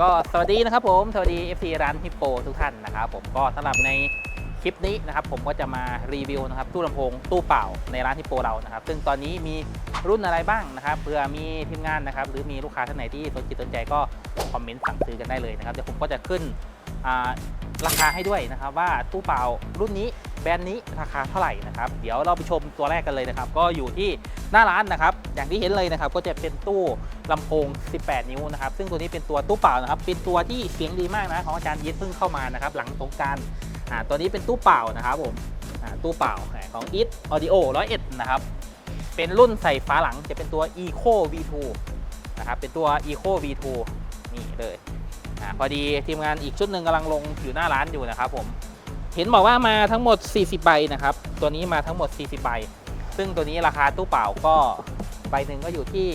ก็สวัสดีนะครับผมสวัสดี FC ร้านฮิปโปทุกท่านนะครับผมก็สำหรับในคลิปนี้นะครับผมก็จะมารีวิวนะครับตู้ลำโพงตู้เปล่าในร้านฮิปโปเรานะครับ ซึ่งตอนนี้มีรุ่นอะไรบ้างนะครับเผื่อมีทีมงานนะครับ หรือมีลูกค้าท่านไหนที่สนจิตสนใจก็คอมเมนต์สั่งซื้อกันได้เลยนะครับเดี๋ยวผมก็จะขึ้นราคาให้ด้วยนะครับ ว่าตู้เปล่ารุ่นนี้แบรนด์นี้ราคาเท่าไหร่นะครับ เดี๋ยวเราไปชมตัวแรกกันเลยนะครับ ก็อยู่ที่หน้าร้านนะครับ อย่างที่เห็นเลยนะครับ ก็จะเป็นตู้ ลำโพง 18 นิ้วนะครับ ซึ่งตัวนี้เป็นตัวตู้เปล่านะครับ เป็นตัวที่เสียงดีมากนะของอาจารย์ยิทเพิ่งเข้ามานะครับ หลังสงการอ่าตัวนี้เป็นตู้เปล่านะครับผมอ่าตู้เปล่าของ it audio 101 นะครับ เป็นรุ่นใส่ฝาหลังจะเป็นตัว eco v2 นะครับ เป็นตัว eco v2 นี่เลยอ่าพอดีทีมงานอีกชุดหนึ่งกำลังลงอยู่หน้าร้านอยู่นะครับผม เห็นบอกว่ามาทั้งหมด 40 ใบนะครับ ตัวนี้มาทั้งหมด 40 ใบ ซึ่งตัวนี้ราคาตู้เปล่าก็ ใบหนึ่งก็อยู่ที่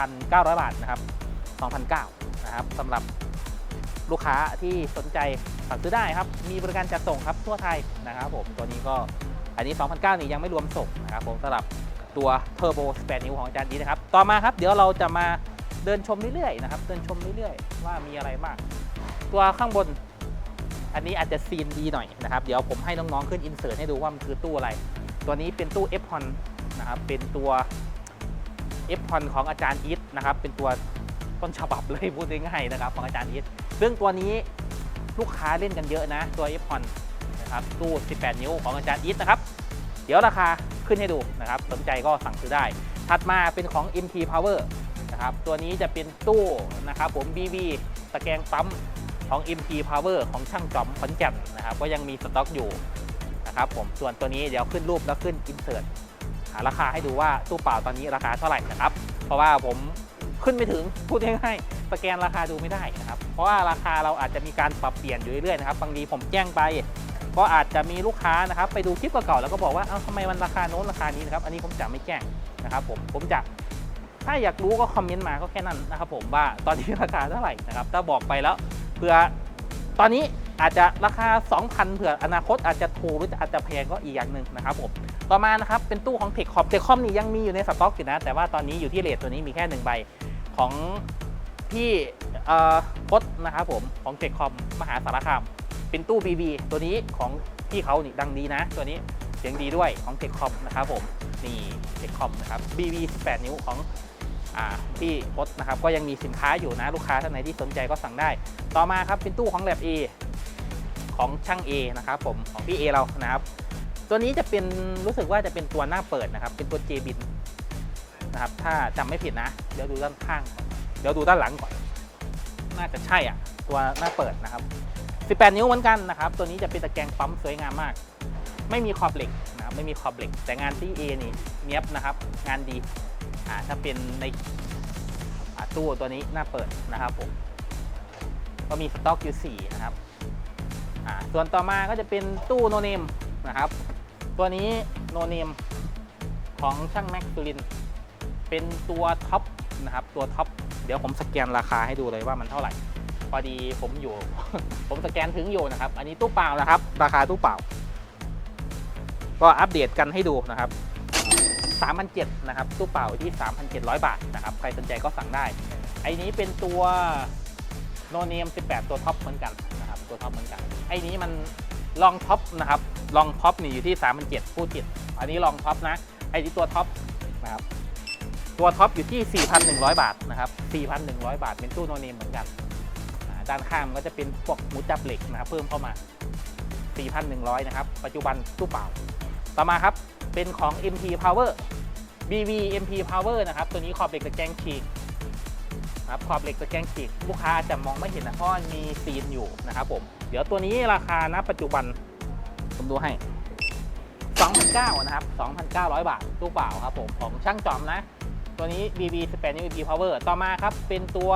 2,900 บาทนะครับ2,900นะครับสำหรับลูกค้าที่สนใจสั่งซื้อได้ครับ มีบริการจัดส่งครับทั่วไทยนะครับผมตัวนี้ก็อันนี้2,900นี่ยังไม่รวมส่งนะครับผมสำหรับตัวเทอร์โบ18นิ้วของอาจารย์นี้นะครับ ต่อมาครับ เดี๋ยวเราจะมาเดินชมเรื่อยๆนะครับ เดินชมเรื่อยๆ ว่ามีอะไรบ้างตัวข้างบน อันนี้อาจจะซีนดีหน่อยนะครับ เดี๋ยวผมให้น้องๆขึ้นอินเสิร์ตให้ดูว่ามันคือตู้อะไร ตัวนี้เป็นตู้ f อ o n นะครับ เป็นตัว f อ o n ของอาจารย์อีทนะครับเป็นตัวต้นฉบับเลยพูดง่ายๆนะครับของอาจารย์อีทซึ่งตัวนี้ลูกค้าเล่นกันเยอะนะ ตัว f อ o n นะครับตู้ 18 นิ้วของอาจารย์อีทนะครับเดี๋ยวราคาขึ้นให้ดูนะครับสนใจก็สั่งซื้อได้ ถัดมาเป็นของ MT Power นะครับตัวนี้จะเป็นตู้นะครับผม BB ตะแกรงปั๊มของ MT Power ของช่างจอมขอนแก่นนะครับก็ยังมีสต็อกอยู่นะครับผมส่วนตัวนี้เดี๋ยวขึ้นรูปแล้วขึ้นอินเสิร์ต หาราคาให้ดูว่าตู้เปล่าตอนนี้ราคาเท่าไหร่นะครับ เพราะว่าผมขึ้นไม่ถึงพูดง่ายๆสแกนราคาดูไม่ได้นะครับ เพราะว่าราคาเราอาจจะมีการปรับเปลี่ยนอยู่เรื่อยๆนะครับบางทีผมแจ้งไป ก็อาจจะมีลูกค้านะครับ ไปดูคลิปเก่าๆแล้วก็บอกว่าเอ้าทำไมมันราคาโน้นราคานี้นะครับอันนี้ผมจะไม่แจ้งนะครับผมผมจะถ้าอยากรู้ก็คอมเมนต์มาก็แค่นั้นนะครับ ผมว่าตอนนี้ราคาเท่าไหร่นะครับ ถ้าบอกไปแล้วเผื่อตอนนี้อาจจะราคา 2,000เผื่ออนาคตอาจจะถูกหรืออาจจะแพงก็อีกอย่างหนึ่งนะครับผม ต่อมานะครับเป็นตู้ของเทคคอมเทคคอมนี่ยังมีอยู่ในสต็อกอยู่นะ แต่ว่าตอนนี้อยู่ที่เลทตัวนี้มีแค่หนึ่งใบของพี่เอ่อพดนะครับผมของเทคคอมมหาสารคาม เป็นตู้ BB ตัวนี้ของพี่เขานี่ดังดีนะ ตัวนี้เสียงดีด้วยของเทคคอมนะครับผมนี่เทคคอมนะครับ BB 18 นิ้วของอ่าที่พดนะครับก็ยังมีสินค้าอยู่นะลูกค้าท่านไหนที่สนใจก็สั่งได้ ต่อมาครับเป็นตู้ของแ a บ A ของช่าง A นะครับผมของพี่ A เรานะครับ ตัวนี้จะเป็นรู้สึกว่าจะเป็นตัวหน้าเปิดนะครับ เป็นตัว J บินนะครับ ถ้าจำไม่ผิดนะ เดี๋ยวดูด้านข้าง เดี๋ยวดูด้านหลังก่อน น่าจะใช่อะ ตัวหน้าเปิดนะครับ 18 นิ้วเหมือนกันนะครับ ตัวนี้จะเป็นตะแกรงปั๊มสวยงามมาก ไม่มีขอบเหล็กนะครับไม่มีขอบเหล็ก แต่งานที่ A นี่เนี้ยบนะครับ งานดีอ่าถ้าเป็นในตู้ตัวนี้หน้าเปิดนะครับผมก็มีสต็อกอยู่4นะครับอ่าส่วนต่อมาก็จะเป็นตู้โนเนมนะครับ ตัวนี้โนเนมของช่างแม็กซ์สุริน เป็นตัวท็อปนะครับ ตัวท็อป เดี๋ยวผมสแกนราคาให้ดูเลยว่ามันเท่าไหร่ พอดีผมอยู่ ผมสแกนถึงอยู่นะครับ อันนี้ตู้เปล่านะครับ ราคาตู้เปล่า ก็อัปเดตกันให้ดูนะครับ3,700นะครับ ตู้เปล่าที่ 3,700 บาทนะครับ ใครสนใจก็สั่งได้ ไอ้นี้เป็นตัวโนเนม 18 ตัวท็อปเหมือนกันนะครับ ตัวท็อปเหมือนกัน ไอ้นี้มัน ลองท็อปนะครับลองท็อปนี่อยู่ที่3,700พูดผิด อันนี้ลองท็อปนะไอ้ที่ตัวท็อปนะครับตัวท็อปอยู่ที่ 4,100 บาทนะครับ 4,100 บาทเป็นตู้โนเนมเหมือนกันด้านข้างมันก็จะเป็นพวกมูจับเหล็กนะครับเพิ่มเข้ามา 4,100 นะครับ ปัจจุบันตู้เปล่า ต่อมาครับเป็นของ MT Power BV MP Power นะครับ ตัวนี้ขอบเหล็กตะแกรงฉีกครับขอบเหล็กตะแกรงฉีกลูกค้าจะมองไม่เห็นนะเพราะมันมีซีนอยู่นะครับผม เดี๋ยวตัวนี้ราคาณปัจจุบันผมดูให้2,900นะครับ2,900 บาทตู้เปล่าครับผมของช่างจอมนะ ตัวนี้ BB 18นิ้ว MP Power ต่อมาครับ เป็นตัว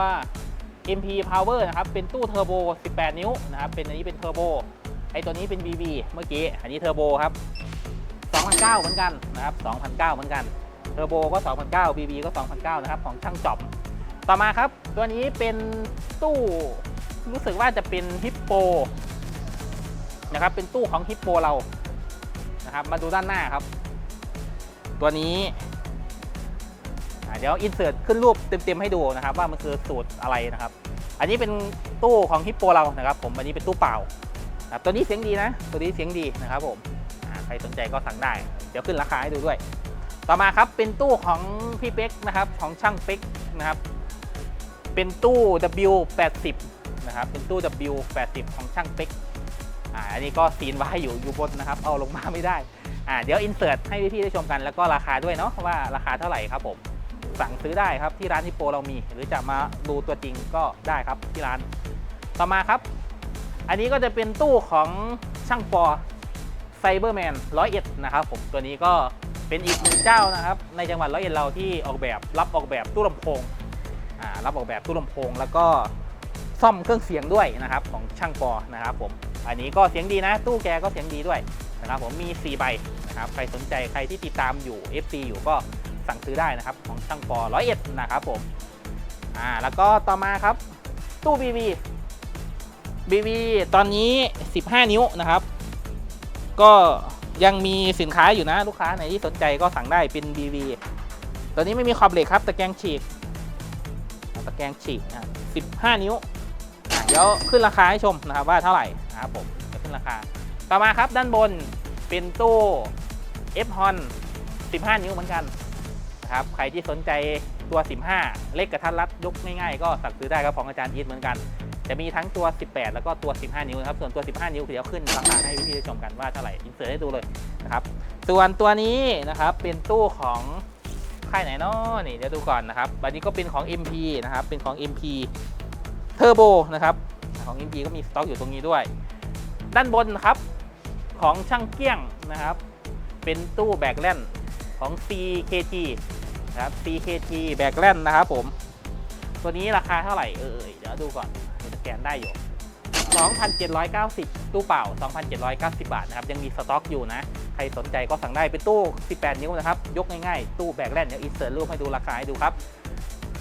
MP Power นะครับ เป็นตู้เทอร์โบ 18 นิ้วนะครับ เป็นอันนี้เป็นเทอร์โบ ไอตัวนี้เป็น BB เมื่อกี้ อันนี้เทอร์โบครับ2,900เหมือนกันนะครับ2,900เหมือนกัน เทอร์โบก็2,900 BB ก็2,900นะครับ ของช่างจอม ต่อมาครับ ตัวนี้เป็นตู้ รู้สึกว่าจะเป็นฮิปโปนะครับเป็นตู้ของฮิปโปเรานะครับมาดูด้านหน้าครับ ตัวนี้เดี๋ยวอินเสิร์ตขึ้นรูปเต็มๆให้ดูนะครับ ว่ามันคือสูตรอะไรนะครับ อันนี้เป็นตู้ของฮิปโปเรานะครับผมอันนี้เป็นตู้เปล่านะครับตัวนี้เสียงดีนะ ตัวนี้เสียงดีนะครับผมใครสนใจก็สั่งได้ เดี๋ยวขึ้นราคาให้ดูด้วย ต่อมาครับเป็นตู้ของพี่เป๊กนะครับของช่างเป๊กนะครับ เป็นตู้ W80 นะครับเป็นตู้ W80 ของช่างเป๊กอ่าอันนี้ก็ซีนไว้อยู่อยู่บนนะครับ เอาลงมาไม่ได้อ่าเดี๋ยวอินเสิร์ตให้พี่ๆได้ชมกันแล้วก็ราคาด้วยเนาะว่าราคาเท่าไหร่ครับผม สั่งซื้อได้ครับที่ร้านฮิปโปเรามี หรือจะมาดูตัวจริงก็ได้ครับที่ร้านต่อมาครับ อันนี้ก็จะเป็นตู้ของช่างปอไซเบอร์แมนร้อยเอ็ดนะครับผมตัวนี้ก็เป็นอีกหนึ่งเจ้านะครับ ในจังหวัดร้อยเอ็ดเราที่ออกแบบรับออกแบบตู้ลำโพงอ่ารับออกแบบตู้ลำโพงแล้วก็ ซ่อมเครื่องเสียงด้วยนะครับของช่างปอนะครับผมอันนี้ก็เสียงดีนะ ตู้แกก็เสียงดีด้วยนะครับผมมี 4 ใบนะครับใครสนใจใครที่ติดตามอยู่ FC อยู่ก็สั่งซื้อได้นะครับของช่างปอร้อยเอ็ดนะครับผมอ่าแล้วก็ต่อมาครับตู้ BB BB ตอนนี้ 15 นิ้วนะครับ ก็ยังมีสินค้าอยู่นะลูกค้าไหนที่สนใจก็สั่งได้เป็น BB ตัวนี้ไม่มีขอบเหล็กครับตะแกรงฉีกตะแกรงฉีกนะ15 นิ้ว เดี๋ยวขึ้นราคาให้ชมนะครับว่าเท่าไหร่นะครับผมจะขึ้นราคา ต่อมาครับด้านบนเป็นตู้ F h o n 15 นิ้วเหมือนกันนะครับใครที่สนใจตัว 15 เล็กกระทัดรัดยกง่ายๆ ก็สั่งซื้อได้ครับของอาจารย์อีทเหมือนกัน จะมีทั้งตัว 18 แล้วก็ตัว 15 นิ้วนะครับส่วนตัว 15 นิ้วเดี๋ยวขึ้นราคาให้พี่ๆได้ชมกันว่าเท่าไหร่อินเสิร์ตให้ดูเลยนะครับส่วนตัวนี้นะครับเป็นตู้ของค่ายไหนเนาะนี่เดี๋ยวดูก่อนนะครับอันนี้ก็เป็นของ MP นะครับเป็นของ MP Turbo นะครับของ MP ก็มีสต็อกอยู่ตรงนี้ด้วย ด้านบนครับของช่างเกี้ยงนะครับ เป็นตู้แบกแล่นของ CKT นะครับ CKT แบกแล่นนะครับผม ตัวนี้ราคาเท่าไหร่เอ่ยเดี๋ยวดูก่อนเดี๋ยวสแกนได้อยู่ 2,790 ตู้เปล่า 2,790 บาทนะครับยังมีสต็อกอยู่นะ ใครสนใจก็สั่งได้เป็นตู้ 18 นิ้วนะครับ ยกง่ายๆ ตู้แบกแล่นเดี๋ยวอินเสิร์ตรูปให้ดูราคาให้ดูครับ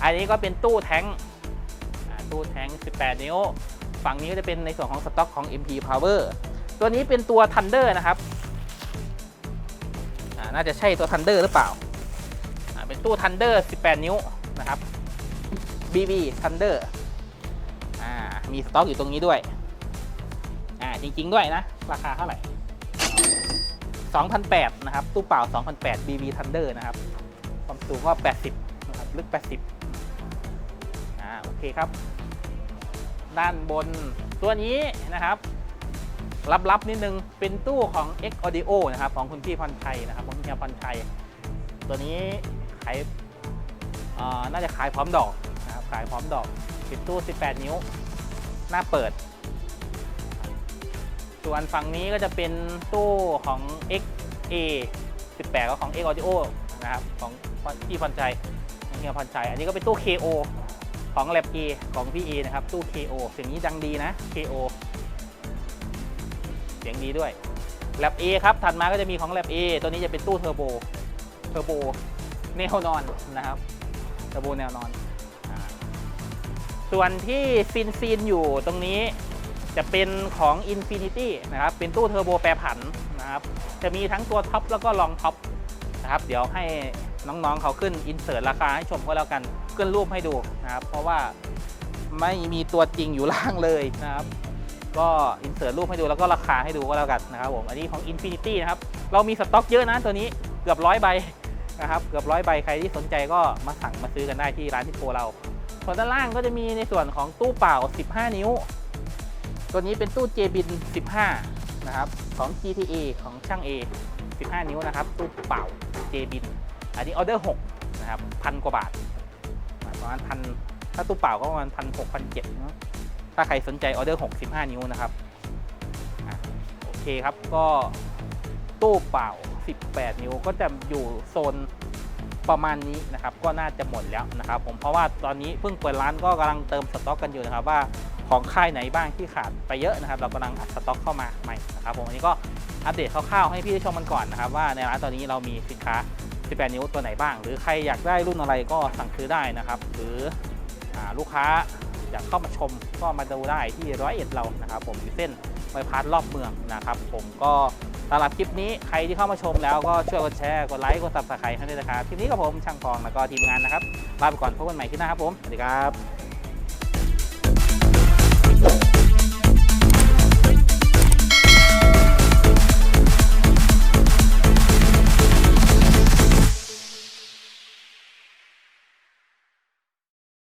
อันนี้ก็เป็นตู้แท้ง ตู้แท้ง 18 นิ้ว ฝั่งนี้ก็จะเป็นในส่วนของสต็อกของ MP Power ตัวนี้เป็นตัว Thunder นะครับ น่าจะใช่ตัว Thunder หรือเปล่า เป็นตู้ Thunder 18 นิ้วนะครับ BB Thunder มีสต็อกอยู่ตรงนี้ด้วย อ่า จริง ๆ ด้วยนะ ราคาเท่าไหร่2,008 นะครับ ตู้เปล่า 2,008 BB Thunder นะครับ ความสูงก็ 80 นะครับ ลึก 80 อ่า โอเคครับ ด้านบน ตัวนี้นะครับลับๆนิดนึงเป็นตู้ของ X Audio นะครับของคุณพี่พรชัยนะครับของคุณเฮียพรชัย ตัวนี้ขายเอ่อน่าจะขายพร้อมดอกนะครับขายพร้อมดอกเป็นตู้ 18 นิ้ว หน้าเปิด ส่วนฝั่งนี้ก็จะเป็นตู้ของ XA 18 ก็ของ X Audio นะครับของพี่พรชัยของเฮียพรชัย อันนี้ก็เป็นตู้ KO ของ Lab A ของพี่ A นะครับ ตู้ KO เสียงนี้ดังดีนะ KO เสียงดีด้วย Lab A ครับถัดมาก็จะมีของ Lab A ตัวนี้จะเป็นตู้เทอร์โบเทอร์โบแนวนอนนะครับเทอร์โบแนวนอน ส่วนที่ซีนซีนอยู่ตรงนี้จะเป็นของ Infinity นะครับ เป็นตู้เทอร์โบแปรผันนะครับ จะมีทั้งตัวท็อปแล้วก็รองท็อป นะครับ เดี๋ยวให้น้องๆเขาขึ้นอินเสิร์ตราคาให้ชมก็แล้วกัน ขึ้นรูปให้ดูนะครับ เพราะว่าไม่มีตัวจริงอยู่ล่างเลยนะครับ ก็อินเสิร์ตรูปให้ดูแล้วก็ราคาให้ดูก็แล้วกันนะครับผม อันนี้ของ Infinity นะครับ เรามีสต็อกเยอะนะตัวนี้เกือบร้อยใบนะครับ เกือบร้อยใบใครที่สนใจก็มาสั่งมาซื้อกันได้ที่ร้านที่โปรเรา ส่วนด้านล่างก็จะมีในส่วนของตู้เปล่า 15 นิ้ว ตัวนี้เป็นตู้ JBIN 15 นะครับ ของ GTA ของช่าง A 15 นิ้วนะครับตู้เป่า JBIN อันนี้ออเดอร์6นะครับพันกว่าบาทประมาณพันถ้าตู้เปล่าก็ประมาณพันหกพันเจ็ดนาะถ้าใครสนใจออเดอร์6 15นิ้วนะครับอโอเคครับก็ตู้เปล่า 18 นิ้วก็จะอยู่โซนประมาณนี้นะครับ ก็น่าจะหมดแล้วนะครับ ผมเพราะว่าตอนนี้เพิ่งเปิดร้านก็กำลังเติมสต็อกกันอยู่นะครับ ว่าของค่ายไหนบ้างที่ขาดไปเยอะนะครับ เรากำลังอัดสต็อกเข้ามาใหม่นะครับผมอันนี้ก็ อัปเดตคร่าวๆให้พี่ได้ชมกันก่อนนะครับว่าในร้านตอนนี้เรามีสินค้า 18 นิ้วตัวไหนบ้าง หรือใครอยากได้รุ่นอะไรก็สั่งซื้อได้นะครับ หรืออลูกค้าอยากเข้ามาชมก็มาดูได้ที่ร้อยเอ็ดเรานะครับ ผมอยู่เส้นบายพาสรอบเมืองนะครับ ผมก็สำหรับคลิปนี้ใครที่เข้ามาชมแล้วก็ช่วยกดแชร์ กดไลค์ กดซับสไครต์ให้ด้วยนะครับ คลิปนี้กับผมช่างทองแล้วก็ทีมงานนะครับลาไปก่อนพบกันใหม่คลิปหน้าครับผม สวัสดีครับ